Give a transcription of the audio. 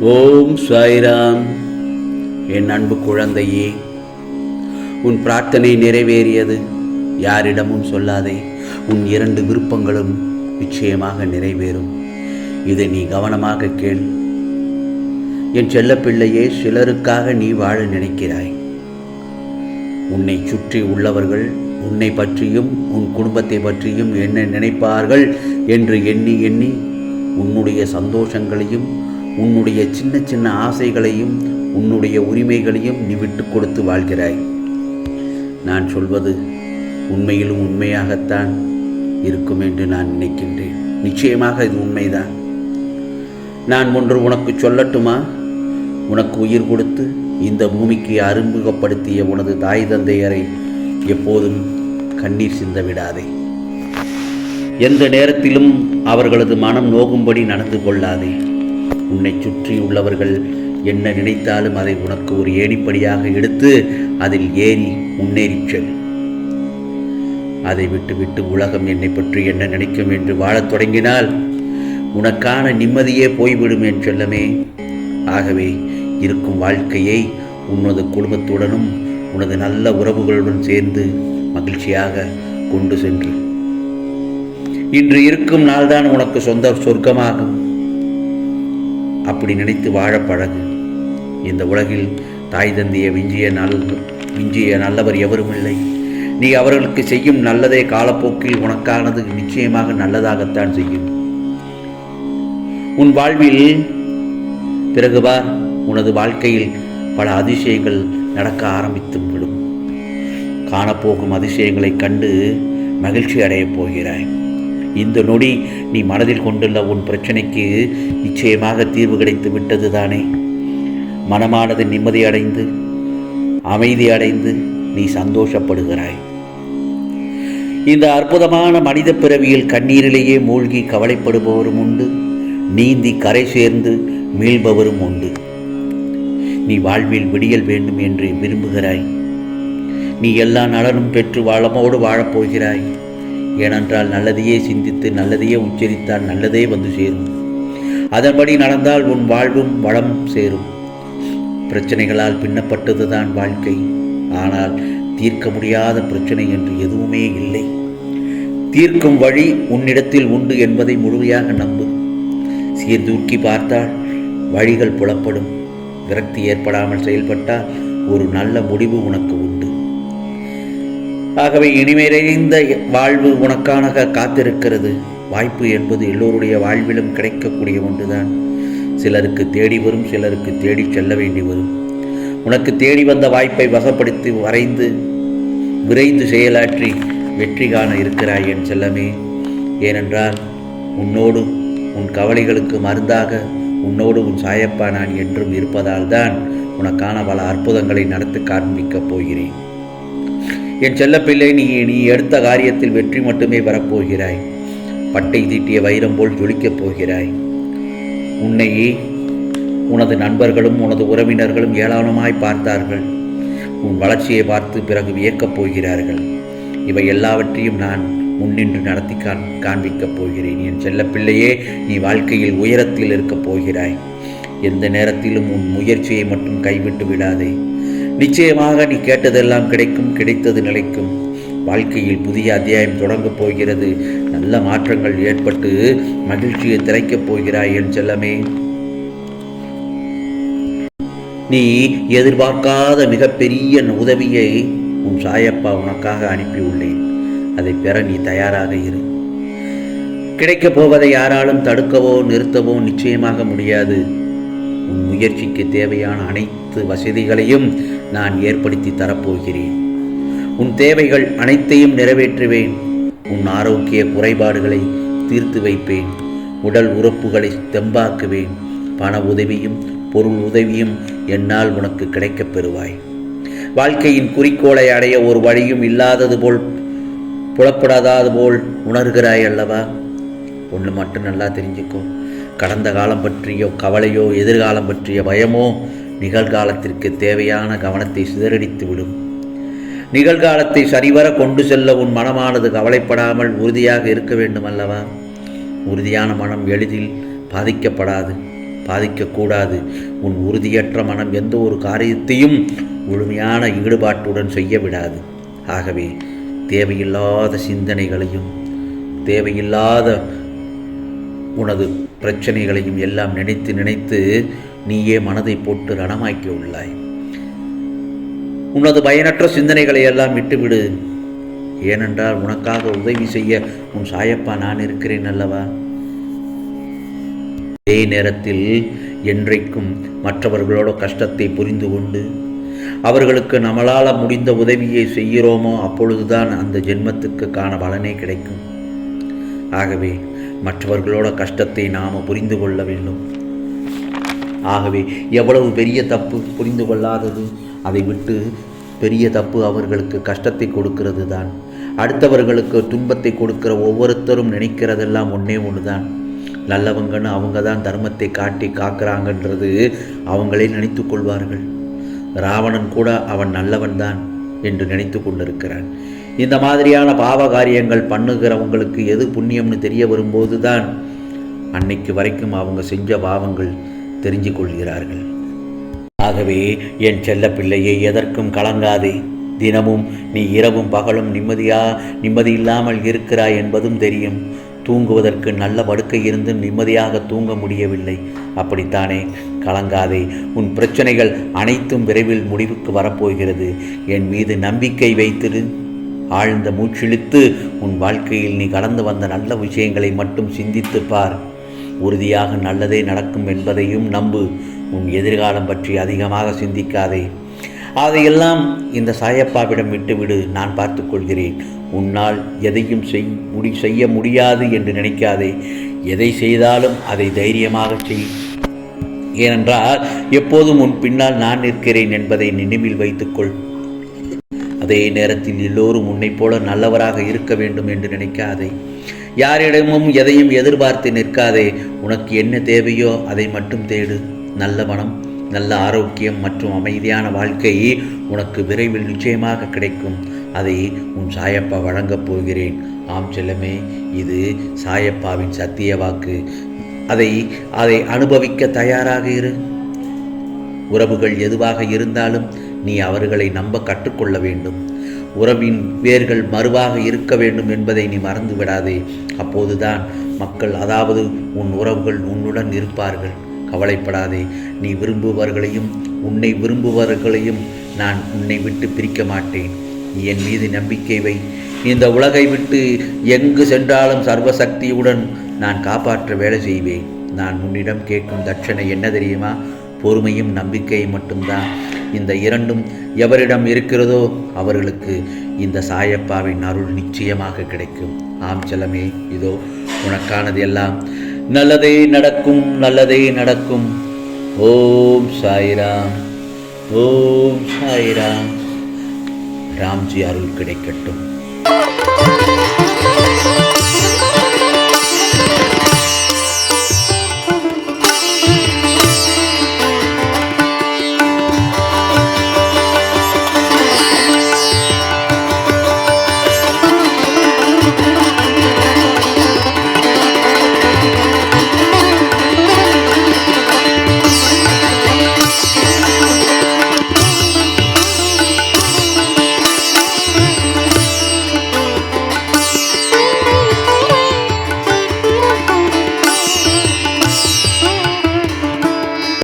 ஓம் சாய்ராம். என் அன்பு குழந்தையே உன் பிரார்த்தனை நிறைவேறியது யாரிடமும் சொல்லாதே. உன் இரண்டு விருப்பங்களும் நிச்சயமாக நிறைவேறும். இதை நீ கவனமாக கேள். என் செல்லப்பிள்ளையே சிலருக்காக நீ வாழ நினைக்கிறாய். உன்னை சுற்றி உள்ளவர்கள் உன்னை பற்றியும் உன் குடும்பத்தை பற்றியும் என்ன நினைப்பார்கள் என்று எண்ணி எண்ணி உன்னுடைய சந்தோஷங்களையும் உன்னுடைய சின்ன சின்ன ஆசைகளையும் உன்னுடைய உரிமைகளையும் நீ விட்டு கொடுத்து வாழ்கிறாய். நான் சொல்வது உண்மையிலும் உண்மையாகத்தான் இருக்கும் என்று நான் நினைக்கின்றேன். நிச்சயமாக இது உண்மைதான். நான் ஒன்று உனக்கு சொல்லட்டுமா? உனக்கு உயிர் கொடுத்து இந்த பூமிக்கு அறிமுகப்படுத்திய உனது தாய் தந்தையரை எப்போதும் கண்ணீர் சிந்த விடாதே. எந்த நேரத்திலும் அவர்களது மனம் நோகும்படி நடந்து கொள்ளாதே. உன்னை சுற்றி உள்ளவர்கள் என்ன நினைத்தாலும் அதை உனக்கு ஒரு ஏணிப்படியாக எடுத்து அதில் ஏறி முன்னேறிச் செல். அதை விட்டு விட்டு உலகம் என்னை பற்றி என்ன நினைக்கும் என்று வாழத் தொடங்கினால் உனக்கான நிம்மதியே போய்விடும் என் செல்லமே. ஆகவே இருக்கும் வாழ்க்கையை உனது குடும்பத்துடனும் உனது நல்ல உறவுகளுடன் சேர்ந்து மகிழ்ச்சியாக கொண்டு சென்று. இன்று இருக்கும் நாள்தான் உனக்கு சொந்த சொர்க்கமாகும். அப்படி நினைத்து வாழ பழகு. இந்த உலகில் தாய் தந்தைய விஞ்சிய நல் விஞ்சிய நல்லவர் எவரும் இல்லை. நீ அவர்களுக்கு செய்யும் நல்லதே காலப்போக்கில் உனக்கானது நிச்சயமாக நல்லதாகத்தான் செய்யும். உன் வாழ்வில் பிறகுபார் உனது வாழ்க்கையில் பல அதிசயங்கள் நடக்க ஆரம்பித்து விடும். காணப்போகும் அதிசயங்களைக் கண்டு மகிழ்ச்சி அடையப் போகிறாய். இந்த நொடி நீ மனதில் கொண்டுள்ள உன் பிரச்சனைக்கு நிச்சயமாக தீர்வு கிடைத்து விட்டது தானே. மனமானது நிம்மதியடைந்து அமைதியடைந்து அமைதி அடைந்து நீ சந்தோஷப்படுகிறாய். இந்த அற்புதமான மனித பிறவியில் கண்ணீரிலேயே மூழ்கி கவலைப்படுபவரும் உண்டு. நீந்தி கரை சேர்ந்து மீள்பவரும் உண்டு. நீ வாழ்வில் விடியல் வேண்டும் என்று விரும்புகிறாய். நீ எல்லா நலனும் பெற்று வளமோடு வாழப்போகிறாய். ஏனென்றால் நல்லதையே சிந்தித்து நல்லதையே உச்சரித்தால் நல்லதே வந்து சேரும். அதன்படி நடந்தால் உன் வாழ்வும் வளம் சேரும். பிரச்சனைகளால் பின்னப்பட்டதுதான் வாழ்க்கை. ஆனால் தீர்க்க முடியாத பிரச்சனை என்று எதுவுமே இல்லை. தீர்க்கும் வழி உன்னிடத்தில் உண்டு என்பதை முழுமையாக நம்பு. சீர்தூக்கி பார்த்தால் வழிகள் புலப்படும். விரக்தி ஏற்படாமல் செயல்பட்டால் ஒரு நல்ல முடிவு உனக்கு ஆகவே இனிமேறைந்த வாழ்வு உனக்கான காத்திருக்கிறது. வாய்ப்பு என்பது எல்லோருடைய வாழ்விலும் கிடைக்கக்கூடிய ஒன்றுதான். சிலருக்கு தேடி வரும் சிலருக்கு தேடி செல்ல வேண்டி வரும். உனக்கு தேடி வந்த வாய்ப்பை வசப்படுத்தி வரைந்து விரைந்து செயலாற்றி வெற்றி காண இருக்கிறாய் என் செல்லமே. ஏனென்றால் உன்னோடு உன் கவலைகளுக்கு மருந்தாக உன்னோடு உன் சாயப்பா நான் என்றும் இருப்பதால் தான் உனக்கான பல அற்புதங்களை நடத்தி காண்பிக்கப் போகிறேன். என் செல்லப்பிள்ளை நீ நீ எடுத்த காரியத்தில் வெற்றி மட்டுமே வரப்போகிறாய். பட்டை தீட்டிய வைரம் போல் ஜொலிக்கப் போகிறாய். உன்னையே உனது நண்பர்களும் உனது உறவினர்களும் ஏளனமாய் பார்த்தார்கள். உன் வளர்ச்சியை பார்த்து பிறகு வியக்கப் போகிறார்கள். இவை எல்லாவற்றையும் நான் முன்னின்று நடத்தி காண் காண்பிக்கப் போகிறேன். என் செல்லப்பிள்ளையே நீ வாழ்க்கையில் உயரத்தில் இருக்கப் போகிறாய். எந்த நேரத்திலும் உன் முயற்சியை மட்டும் கைவிட்டு விடாதே. நிச்சயமாக நீ கேட்டதெல்லாம் கிடைக்கும் கிடைத்தது நிலைக்கும். வாழ்க்கையில் புதிய அத்தியாயம் தொடங்கப் போகிறது. நல்ல மாற்றங்கள் ஏற்பட்டு மகிழ்ச்சியை திரைக்கப் போகிறாய் என் செல்லமே. நீ எதிர்பார்க்காத மிகப்பெரிய உதவியை உன் சாயப்பா உனக்காக அனுப்பியுள்ளேன். அதை பெற நீ தயாராக இரு. கிடைக்கப் போவதை யாராலும் தடுக்கவோ நிறுத்தவோ நிச்சயமாக முடியாது. உன் முயற்சிக்கு தேவையான அனைத்து வசதிகளையும் நான் ஏற்படுத்தி தரப்போகிறேன். உன் தேவைகள் அனைத்தையும் நிறைவேற்றுவேன். உன் ஆரோக்கிய குறைபாடுகளை தீர்த்து வைப்பேன். உடல் உறுப்புகளை தெம்பாக்குவேன். பண உதவியும் பொருள் உதவியும் என்னால் உனக்கு கிடைக்கப் பெறுவாய். வாழ்க்கையின் குறிக்கோளை அடைய ஒரு வழியும் இல்லாதது போல் புலப்படாதது போல் உணர்கிறாய் அல்லவா? ஒன்று மட்டும் நல்லா தெரிஞ்சுக்கோ. கடந்த காலம் பற்றியோ கவலையோ எதிர்காலம் பற்றிய பயமோ நிகழ்காலத்திற்கு தேவையான கவனத்தை சிதறடித்து விடும். நிகழ்காலத்தை சரிவர கொண்டு செல்ல உன் மனமானது கவலைப்படாமல் உறுதியாக இருக்க வேண்டும் அல்லவா? உறுதியான மனம் எளிதில் பாதிக்கப்படாது பாதிக்கக்கூடாது. உன் உறுதியற்ற மனம் எந்த ஒரு காரியத்தையும் முழுமையான ஈடுபாட்டுடன் செய்ய விடாது. ஆகவே தேவையில்லாத சிந்தனைகளையும் தேவையில்லாத உனது பிரச்சனைகளையும் எல்லாம் நினைத்து நினைத்து நீயே மனதை போட்டு ரணமாக்கி உள்ளாய். உனது பயனற்ற சிந்தனைகளை எல்லாம் விட்டுவிடு. ஏனென்றால் உனக்காக உதவி செய்ய உன் சாயப்பா நான் இருக்கிறேன் அல்லவா? அதே நேரத்தில் என்றைக்கும் மற்றவர்களோட கஷ்டத்தை புரிந்து கொண்டு அவர்களுக்கு நம்மளால் முடிந்த உதவியை செய்கிறோமோ அப்பொழுதுதான் அந்த ஜென்மத்துக்கு காண பலனே கிடைக்கும். ஆகவே மற்றவர்களோட கஷ்டத்தை நாம் புரிந்து கொள்ள வேண்டும். ஆகவே எவ்வளவு பெரிய தப்பு புரிந்து கொள்ளாதது அதை விட்டு பெரிய தப்பு அவர்களுக்கு கஷ்டத்தை கொடுக்கிறது தான். அடுத்தவர்களுக்கு துன்பத்தை கொடுக்கிற ஒவ்வொருத்தரும் நினைக்கிறதெல்லாம் ஒன்றே ஒன்று தான் நல்லவங்கன்னு அவங்க தான் தர்மத்தை காட்டி காக்கிறாங்கன்றது அவங்களே நினைத்து கொள்வார்கள். ராவணன் கூட அவன் நல்லவன் தான் என்று நினைத்து கொண்டிருக்கிறான். இந்த மாதிரியான பாவ காரியங்கள் பண்ணுகிறவங்களுக்கு எது புண்ணியம்னு தெரிய வரும்போது தான் அன்னைக்கு வரைக்கும் அவங்க செஞ்ச பாவங்கள் தெரிஞ்சு கொள்கிறார்கள். ஆகவே என் செல்ல பிள்ளையை எதற்கும் கலங்காதே. தினமும் நீ இரவும் பகலும் நிம்மதியா நிம்மதி இல்லாமல் இருக்கிறாய் என்பதும் தெரியும். தூங்குவதற்கு நல்ல படுக்கை இருந்தும் நிம்மதியாக தூங்க முடியவில்லை. அப்படித்தானே? கலங்காதே. உன் பிரச்சனைகள் அனைத்தும் விரைவில் முடிவுக்கு வரப்போகிறது. என் மீது நம்பிக்கை வைத்திரு. ஆழ்ந்த மூச்சிழித்து உன் வாழ்க்கையில் நீ கடந்து வந்த நல்ல விஷயங்களை மட்டும் சிந்தித்து பார். உறுதியாக நல்லதே நடக்கும் என்பதையும் நம்பு. உன் எதிர்காலம் பற்றி அதிகமாக சிந்திக்காதே. அதையெல்லாம் இந்த சாயப்பாவிடம் விட்டுவிடு நான் பார்த்துக்கொள்கிறேன் உன்னால் எதையும் செய் முடி செய்ய முடியாது என்று நினைக்காதே. எதை செய்தாலும் அதை தைரியமாக செய். ஏனென்றால் எப்போதும் உன் பின்னால் நான் நிற்கிறேன் என்பதை நினைவில் வைத்துக்கொள். அதே நேரத்தில் எல்லோரும் உன்னைப் போல நல்லவராக இருக்க வேண்டும் என்று நினைக்காதே. யாரிடமும் எதையும் எதிர்பார்த்து நிற்காதே. உனக்கு என்ன தேவையோ அதை மட்டும் தேடு. நல்ல மனம் நல்ல ஆரோக்கியம் மற்றும் அமைதியான வாழ்க்கை உனக்கு விரைவில் நிச்சயமாக கிடைக்கும். அதை உன் சாயப்பா வழங்கப் போகிறேன். ஆம் செல்லமே இது சாயப்பாவின் சத்திய வாக்கு. அதை அதை அனுபவிக்க தயாராக இரு. உறவுகள் எதுவாக இருந்தாலும் நீ அவர்களை நம்ப கற்றுக்கொள்ள வேண்டும். உறவின் வேர்கள் மறுவாக இருக்க வேண்டும் என்பதை நீ மறந்து விடாதே. அப்போதுதான் மக்கள் அதாவது உன் உறவுகள் உன்னுடன் இருப்பார்கள். கவலைப்படாதே நீ விரும்புபவர்களையும் உன்னை விரும்புபவர்களையும் நான் உன்னை விட்டு பிரிக்க மாட்டேன். நீ என் மீது நம்பிக்கை வை. இந்த உலகை விட்டு எங்கு சென்றாலும் சர்வசக்தியுடன் நான் காப்பாற்ற வேலை செய்வேன். நான் உன்னிடம் கேட்கும் தட்சணை என்ன தெரியுமா? பொறுமையும் நம்பிக்கையும் மட்டும்தான். இந்த இரண்டும் எவரிடம் இருக்கிறதோ அவர்களுக்கு இந்த சாயப்பாவின் அருள் நிச்சயமாக கிடைக்கும். ஆம் செல்லமே இதோ உனக்கானது எல்லாம். நல்லதே நடக்கும் நல்லதே நடக்கும். ஓம் சாய்ராம் ஓம் சாய்ராம். ராம்ஜி அருள் கிடைக்கட்டும்.